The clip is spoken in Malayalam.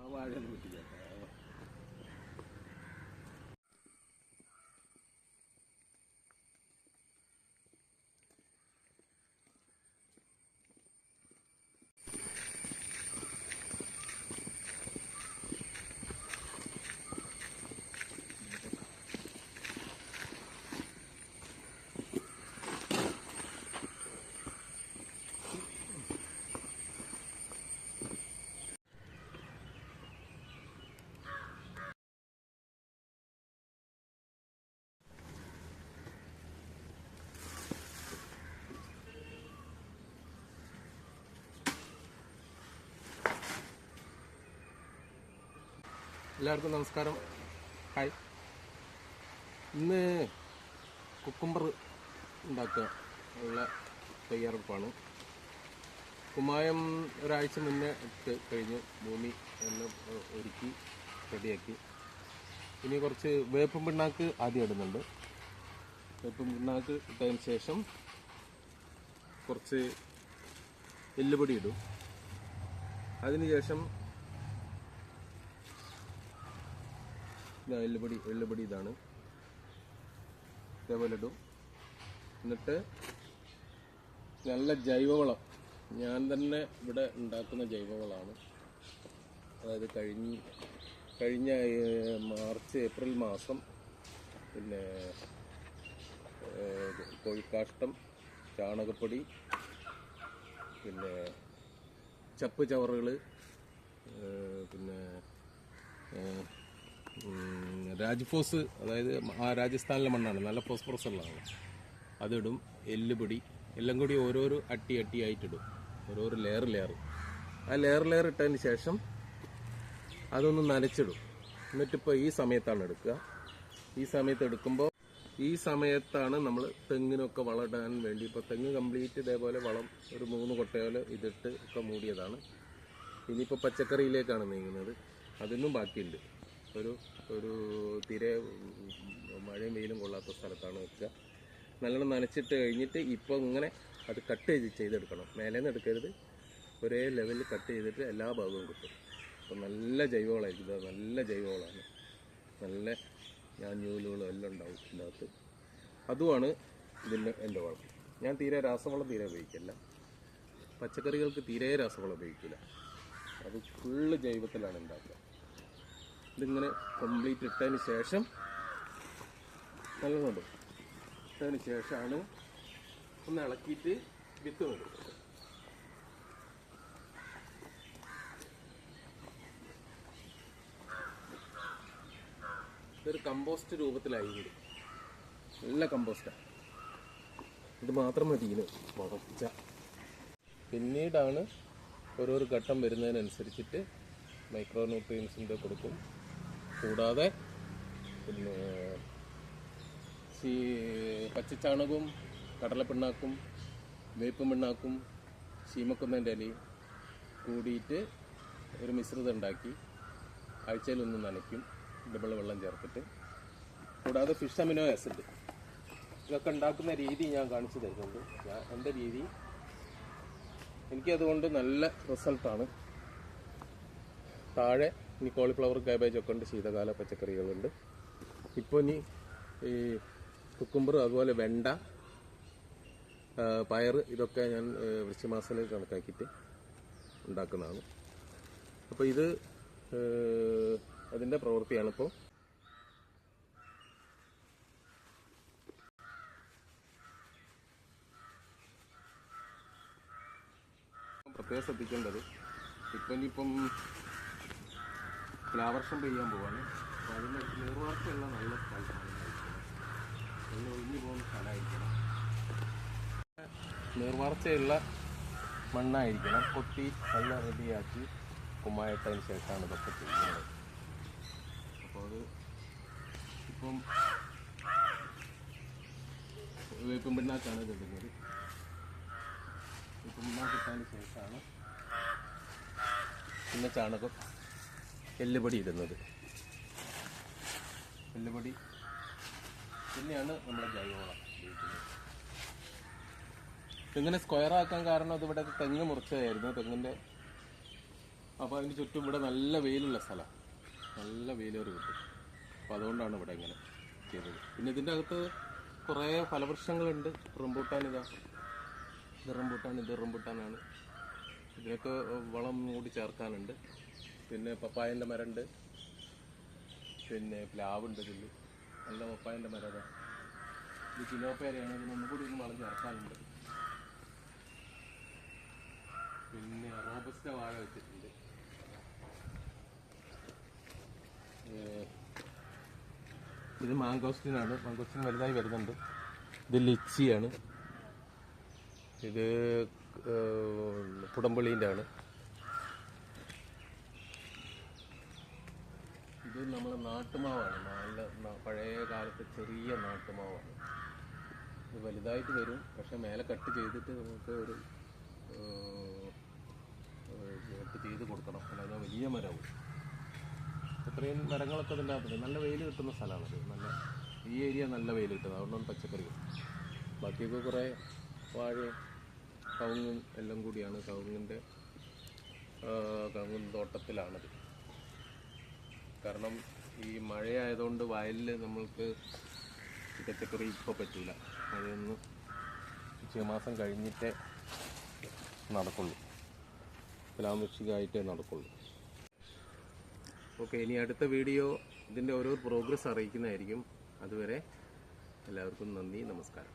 ആ വാഴ കുട്ടിക്കട്ടെ എല്ലാവർക്കും നമസ്കാരം. ഹായ് ഇന്ന് കുക്കുംബർ ഉണ്ടാക്കുക ഉള്ള തയ്യാറെടുപ്പാണ്. കുമ്മായം ഒരാഴ്ച മുന്നേ ഇട്ട് കഴിഞ്ഞ് ഭൂമി എല്ലാം ഒരുക്കി റെഡിയാക്കി. ഇനി കുറച്ച് വേപ്പും പിണ്ണാക്ക് ആദ്യം ഇടുന്നുണ്ട്. വേപ്പും പിണ്ണാക്ക് ഇട്ടതിന് ശേഷം കുറച്ച് എല്ലുപൊടി ഇടും. അതിനുശേഷം എല്ലുപൊടി എല്ലുപൊടി ഇതാണ്. ഇതേപോലെ ഇടും. എന്നിട്ട് നല്ല ജൈവവളം. ഞാൻ തന്നെ ഇവിടെ ഉണ്ടാക്കുന്ന ജൈവവളമാണ് അതായത് കഴിഞ്ഞ കഴിഞ്ഞ മാർച്ച് ഏപ്രിൽ മാസം പിന്നെ കോഴിക്കാഷ്ടം ചാണകപ്പൊടി പിന്നെ ചപ്പ് ചവറുകൾ പിന്നെ രാജ്ഫോസ് അതായത് ആ രാജസ്ഥാനിലെ മണ്ണാണ് നല്ല ഫോസ്ഫറസ് ഉള്ളതാണ്. അതിടും എല്ലുപൊടി എല്ലാം കൂടി ഓരോരോ അട്ടി അട്ടി ആയിട്ടിടും. ഓരോരോ ലെയർ ലെയർ ആ ലെയർ ലെയർ ഇട്ടതിന് ശേഷം അതൊന്ന് നനച്ചിടും. എന്നിട്ടിപ്പോൾ ഈ സമയത്താണ് എടുക്കുക. ഈ സമയത്ത് എടുക്കുമ്പോൾ ഈ സമയത്താണ് നമ്മൾ തെങ്ങിനൊക്കെ വളടാൻ വേണ്ടി ഇപ്പോൾ തെങ്ങ് കംപ്ലീറ്റ് ഇതേപോലെ വളം ഒരു മൂന്ന് കൊട്ടയോൽ ഇതിട്ട് ഒക്കെ മൂടിയതാണ്. ഇനിയിപ്പോൾ പച്ചക്കറിയിലേക്കാണ് നീങ്ങുന്നത്. അതിനും ബാക്കിയുണ്ട്. ഒരു ഒരു തീരെ മഴയും വെയിലും കൊള്ളാത്ത സ്ഥലത്താണ് വെക്കുക. നല്ലോണം നനച്ചിട്ട് കഴിഞ്ഞിട്ട് ഇപ്പോൾ ഇങ്ങനെ അത് കട്ട് ചെയ്ത് ചെയ്തെടുക്കണം. നിന്ന് എടുക്കരുത്. ഒരേ ലെവലിൽ കട്ട് ചെയ്തിട്ട് എല്ലാ ഭാഗവും കിട്ടും. അപ്പോൾ നല്ല ജൈവവളമായിരിക്കും. നല്ല ജൈവവളമാണ്. നല്ല ഞാൻ ഞാഞ്ഞൂലുകളും എല്ലാം ഉണ്ടാവും ഇതിന്റെ അകത്ത് അതുമാണ് ഇതിന്റെ എന്റെ വളം. ഞാൻ തീരെ രാസവളം തീരെ ഉപയോഗിക്കില്ല. പച്ചക്കറികൾക്ക് തീരെ രാസവളം ഉപയോഗിക്കില്ല. അത് ഫുള്ള് ജൈവത്തിലാണ് ഉണ്ടാക്കുക. ഇതിങ്ങനെ കംപ്ലീറ്റ് ഇട്ടതിന് ശേഷം നല്ലതുണ്ട്. ഇട്ടതിന് ശേഷമാണ് ഒന്ന് ഇളക്കിയിട്ട് വിത്ത് നടും ഇതൊരു കമ്പോസ്റ്റ് രൂപത്തിലായിരിക്കും നല്ല കമ്പോസ്റ്റാണ് ഇത് മാത്രം മതി ഇതിന്. മുളപ്പിച്ച പിന്നീടാണ് ഓരോരോ ഘട്ടം വരുന്നതിനനുസരിച്ചിട്ട് മൈക്രോ ന്യൂട്രിയൻസിന്റെ കൊടുക്കും. കൂടാതെ പിന്നെ പച്ചച്ചാണകവും കടലപ്പിണ്ണാക്കും വേപ്പ് പിണ്ണാക്കും ശീമക്കുന്നതിന്റെ ഇലയും കൂടിയിട്ട് ഒരു മിശ്രിതം ഉണ്ടാക്കി ആഴ്ചയിലൊന്ന് നനയ്ക്കും. ഡബിൾ വെള്ളം ചേർത്തിട്ട്. കൂടാതെ ഫിഷ് അമിനോ ആസിഡ്. ഇതൊക്കെ ഉണ്ടാക്കുന്ന രീതി ഞാൻ കാണിച്ചു തരുന്നുണ്ട്. ഞാൻ എന്റെ രീതി എനിക്കതുകൊണ്ട് നല്ല റിസൾട്ടാണ്. താഴെ ഇനി കോളിഫ്ലവർ കാബേജ് ഒക്കെ ഉണ്ട് ശീതകാല പച്ചക്കറികളുണ്ട്. ഇപ്പോൾ ഇനി ഈ കുക്കുംബർ അതുപോലെ വെണ്ട പയർ ഇതൊക്കെ ഞാൻ വൃശ്ചിമാസത്തിൽ കണക്കാക്കിയിട്ട് ഉണ്ടാക്കുന്നതാണ്. അപ്പോൾ ഇത് അതിന്റെ പ്രവൃത്തിയാണ് ഇപ്പോൾ പ്രത്യേകം ശ്രദ്ധിക്കേണ്ടത് ഇപ്പം ഇനിയിപ്പം തുലാവർഷം പെയ്യാൻ പോവാണ്. അപ്പോൾ അതിന്റെ നീർവാർച്ചയുള്ള നല്ല സ്ഥലമാണ് ഒഴിഞ്ഞു പോകുന്ന സ്ഥലമായിരിക്കണം. നീർവാർച്ചയുള്ള മണ്ണായിരിക്കണം. കൊത്തി നല്ല റെഡിയാക്കി കുമ്മായിട്ടതിന് ശേഷമാണ് ഇതൊക്കെ ചെയ്യുന്നത്. അപ്പോൾ അത് ഇപ്പം വേപ്പും പിണ്ണാക്കാണ് ഇത് ഇടുന്നത് വേപ്പും പിണ്ണാക്കിട്ടതിന് ശേഷമാണ് പിന്നെ ചാണകം. എല്ലുപൊടി ഇടുന്നത്. എല്ലുപൊടി. പിന്നെയാണ് നമ്മുടെ ജൈവവളം തെങ്ങിനെ സ്ക്വയർ ആക്കാൻ കാരണം ഇവിടെ തെങ്ങ് മുറിച്ചതായിരുന്നു. തെങ്ങിന്റെ അപ്പോൾ അതിന് ചുറ്റും ഇവിടെ നല്ല വെയിലുള്ള സ്ഥലമാണ് നല്ല വെയിലേറി കിട്ടും. അപ്പോൾ അതുകൊണ്ടാണ് ഇവിടെ ഇങ്ങനെ ചെയ്തത്. പിന്നെ ഇതിന്റെ അകത്ത് കുറേ ഫലവൃക്ഷങ്ങളുണ്ട്. റംബൂട്ടാൻ ഇതാ. ഇത് റംബൂട്ടാൻ ഇത് റംബൂട്ടാനാണ് ഇതിനൊക്കെ വളം കൂടി ചേർക്കാനുണ്ട്. പിന്നെ പപ്പായന്റെ മരമുണ്ട്. പിന്നെ പ്ലാവുണ്ട് ഇതിൽ നല്ല പപ്പായന്റെ മരം അതാ ഇത് ചിലോപ്പേരയാണ് ഇതിന് കൂടി ഒന്ന് വളം ചേർക്കാനുണ്ട്. പിന്നെ റോബസ്റ്റ വാഴ വെച്ചിട്ടുണ്ട്. ഇത് മാങ്കോസ്റ്റിനാണ്. മാങ്കോസ്റ്റിൻ വലുതായി വരുന്നുണ്ട്. ഇത് ലിച്ചിയാണ്. ഇത് ഏഹ്, ആണ് ഇത് നമ്മളെ നാട്ടുമാവാണ്. നല്ല പഴയ കാലത്തെ ചെറിയ നാട്ടുമാവാണ്. ഇത് വലുതായിട്ട് വരും. പക്ഷെ മേലെ കട്ട് ചെയ്തിട്ട് നമുക്ക് ഒരു കട്ട് ചെയ്ത് കൊടുക്കണം. അല്ലാതെ വലിയ മരവും. ഇത്രയും മരങ്ങളൊക്കെ ഇതിന്റെ അകത്തുണ്ട്. നല്ല വെയിൽ കിട്ടുന്ന സ്ഥലമാണത് നല്ല ഈ ഏരിയ നല്ല വെയിൽ കിട്ടുന്നത് അതുകൊണ്ടാണ് പച്ചക്കറികൾ ബാക്കിയൊക്കെ കുറേ വാഴയും കവുങ്ങും എല്ലാം കൂടിയാണ്. കവുങ്ങിന്റെ കവുങ്ങും തോട്ടത്തിലാണത്. കാരണം ഈ മഴയായതുകൊണ്ട് വയലിൽ നമ്മൾക്ക് പച്ചക്കറി ഇപ്പോൾ പറ്റില്ല മഴയൊന്ന് ഉച്ചമാസം കഴിഞ്ഞിട്ടേ നടക്കുള്ളൂ. തുലാമൃഷികമായിട്ടേ നടക്കുള്ളൂ. ഓക്കെ ഇനി അടുത്ത വീഡിയോ ഇതിന്റെ ഓരോ പ്രോഗ്രസ് അറിയിക്കുന്നതായിരിക്കും. അതുവരെ എല്ലാവർക്കും നന്ദി നമസ്കാരം.